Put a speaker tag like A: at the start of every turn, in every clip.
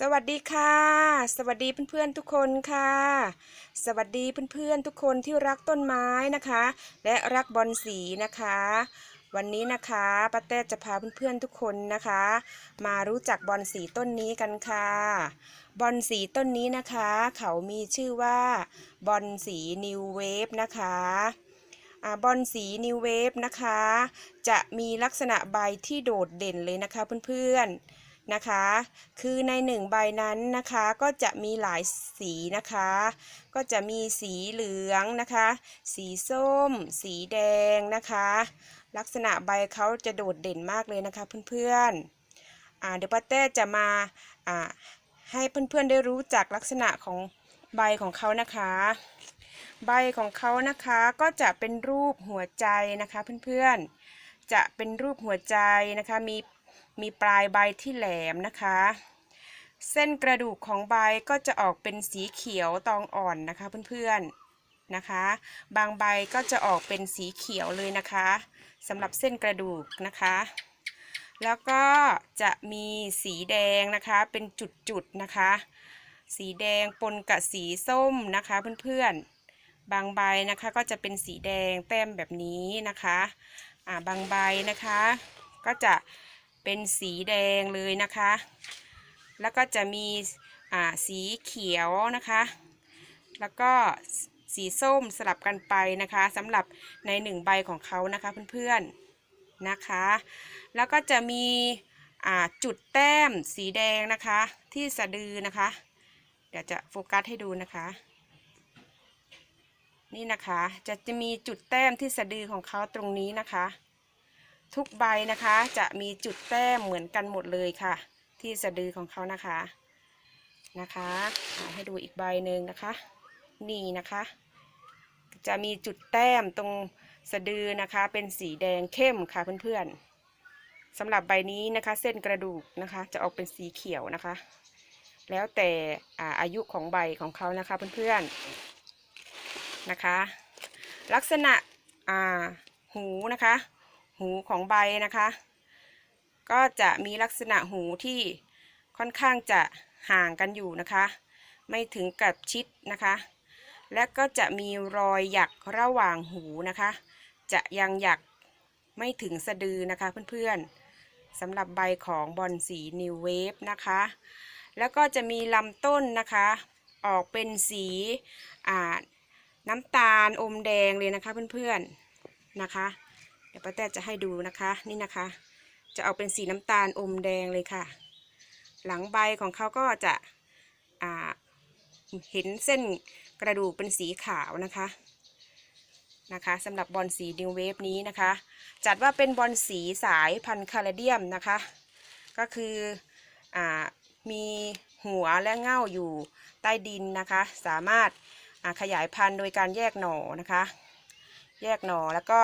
A: สวัสดีค่ะ สวัสดีเพื่อนๆทุกคนค่ะ สวัสดีเพื่อนๆทุกคนที่รักต้นไม้นะคะ และรักบอลสีนะคะ วันนี้นะคะป้าแต้จะพาเพื่อนๆทุกคนนะคะ มารู้จักบอลสีต้นนี้กันค่ะบอลสีต้นนี้นะคะ เขามีชื่อว่าบอลสีนิวเวฟนะคะอบอลสีนิวเวฟนะคะ จะมีลักษณะใบที่โดดเด่นเลยนะคะเพื่อนๆ นะคะ คือในหนึ่งใบนั้นนะคะก็จะมีหลายสีนะคะ ก็จะมีสีเหลืองนะคะ สีส้ม สีแดงนะคะ ลักษณะใบเขาจะโดดเด่นมากเลยนะคะเพื่อนๆอ่าเดี๋ยวป้าเต้จะมาอ่าให้เพื่อนๆได้รู้จักลักษณะของใบของเขานะคะ ใบของเขานะคะก็จะเป็นรูปหัวใจนะคะเพื่อนๆจะเป็นรูปหัวใจนะคะมี มีปลายใบที่แหลมนะคะ เส้นกระดูกของใบก็จะออกเป็นสีเขียวตองอ่อนนะคะเพื่อนๆนะคะ บางใบก็จะออกเป็นสีเขียวเลยนะคะสำหรับเส้นกระดูกนะคะ แล้วก็จะมีสีแดงนะคะเป็นจุดๆนะคะ สีแดงปนกับสีส้มนะคะเพื่อนๆบางใบนะคะก็จะเป็นสีแดงแต้มแบบนี้นะคะ อ่าบางใบนะคะ ก็จะ เป็นสีแดงเลยนะคะ แล้วก็จะมีอ่าสีเขียวนะคะ แล้วก็สีส้มสลับกันไปนะคะสำหรับในหนึ่งใบของเขานะคะเพื่อนๆนะคะ แล้วก็จะมีอ่าจุดแต้มสีแดงนะคะ ที่สะดือนะคะ เดี๋ยวจะโฟกัสให้ดูนะคะ นี่นะคะจะจะมีจุดแต้มที่สะดือของเขาตรงนี้นะคะ ทุกใบนะคะ จะมีจุดแต้มเหมือนกันหมดเลยค่ะ ที่สะดือของเขานะคะนะคะอ่าให้ดูอีกใบหนึ่งนะคะ นี่นะคะ จะมีจุดแต้มตรงสะดือนะคะ เป็นสีแดงเข้มค่ะเพื่อนๆสำหรับใบนี้นะคะ เส้นกระดูกนะคะ จะออกเป็นสีเขียวนะคะ แล้วแต่อายุของใบของเขานะคะเพื่อนๆนะคะ ลักษณะหูนะคะ หูของใบนะคะ ก็จะมีลักษณะหูที่ค่อนข้างจะห่างกันอยู่นะคะ ไม่ถึงกับชิดนะคะ และก็จะมีรอยหยักระหว่างหูนะคะ จะยังหยักไม่ถึงสะดือนะคะเพื่อนๆสำหรับใบของบอลสีนิวเวฟนะคะ แล้วก็จะมีลำต้นนะคะ ออกเป็นสีน้ำตาลอมแดงเลยนะคะเพื่อนๆนะคะ ดี๋ยวป้าแต้จะให้ดูนะคะนี่นะคะ จะออกเป็นสีน้ำตาลอมแดงเลยค่ะ หลังใบของเขาก็จะเห็นเส้นกระดูกเป็นสีขาวนะคะนะคะสำหรับบอลสีดิวเวฟนี้นะคะ จัดว่าเป็นบอลสีสายพันธุ์คาราเดียมนะคะ ก็คืออมีหัวและเง่าอยู่ใต้ดินนะคะ สามารถขยายพันธุ์โดยการแยกหน่อนะคะ แยกหน่อแล้วก็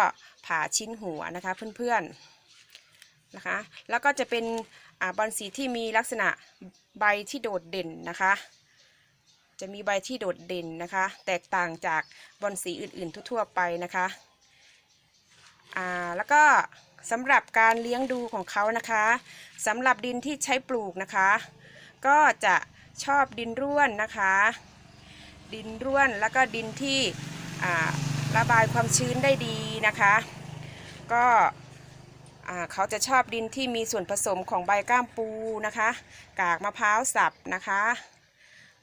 A: ผ่าชิ้นหัวนะคะเพื่อนๆนะคะ แล้วก็จะเป็นอบอลสีที่มีลักษณะใบที่โดดเด่นนะคะ จะมีใบที่โดดเด่นนะคะ แตกต่างจากบอลสีอื่นๆ ทั่วๆไปนะคะอ่าแล้วก็สำหรับการเลี้ยงดูของเขานะคะสำหรับดินที่ใช้ปลูกนะคะ ก็จะชอบดินร่วนนะคะ ดินร่วนแล้วก็ดินที่อ่า ระบายความชื้นได้ดีนะคะ ก็เขาจะชอบดินที่มีส่วนผสมของใบก้ามปูนะคะ กากมะพร้าวสับนะคะ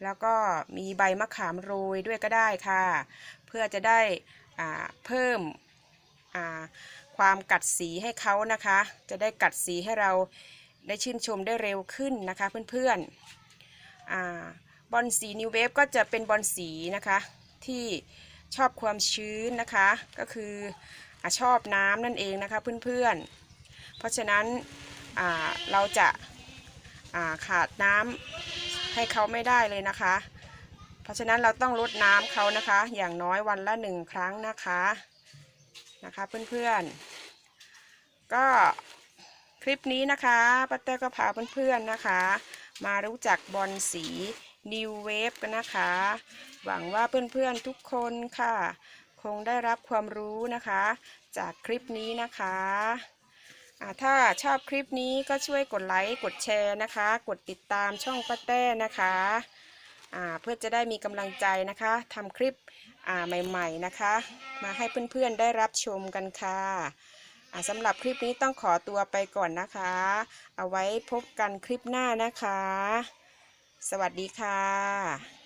A: แล้วก็มีใบมะขามโรยด้วยก็ได้ค่ะ เพื่อจะได้เพิ่มความกัดสีให้เขานะคะ จะได้กัดสีให้เราได้ชื่นชมได้เร็วขึ้นนะคะเพื่อนๆอ่าบอลสีนิวเวฟก็จะเป็นบอลสีนะคะที่ ชอบความชื้นนะคะ ก็คืออชอบน้ำนั่นเองนะคะเพื่อนๆ เพราะฉะนั้นเราจะาขาดน้ำให้เขาไม่ได้เลยนะคะ เพราะฉะนั้นเราต้องลดน้ำเขานะคะ อย่างน้อยวันละหนึ่งครั้งนะคะนะคะเพื่อนๆ ก็คลิปนี้นะคะป้าเต้ก็พาเพื่อนๆนะคะ มารู้จักบอลสี New Wave กันนะคะ หวังว่าเพื่อนๆทุกคนค่ะ คงได้รับความรู้นะคะ จากคลิปนี้นะคะถ้าชอบคลิปนี้ก็ช่วยกดไลค์กดแชร์นะคะ กดติดตามช่องป้าแต้นะคะเพื่อจะได้มีกำลังใจนะคะทำคลิปใหม่ ๆนะคะ มาให้เพื่อนๆได้รับชมกันค่ะสำหรับคลิปนี้ต้องขอตัวไปก่อนนะคะ เอาไว้พบกันคลิปหน้านะคะ สวัสดีค่ะ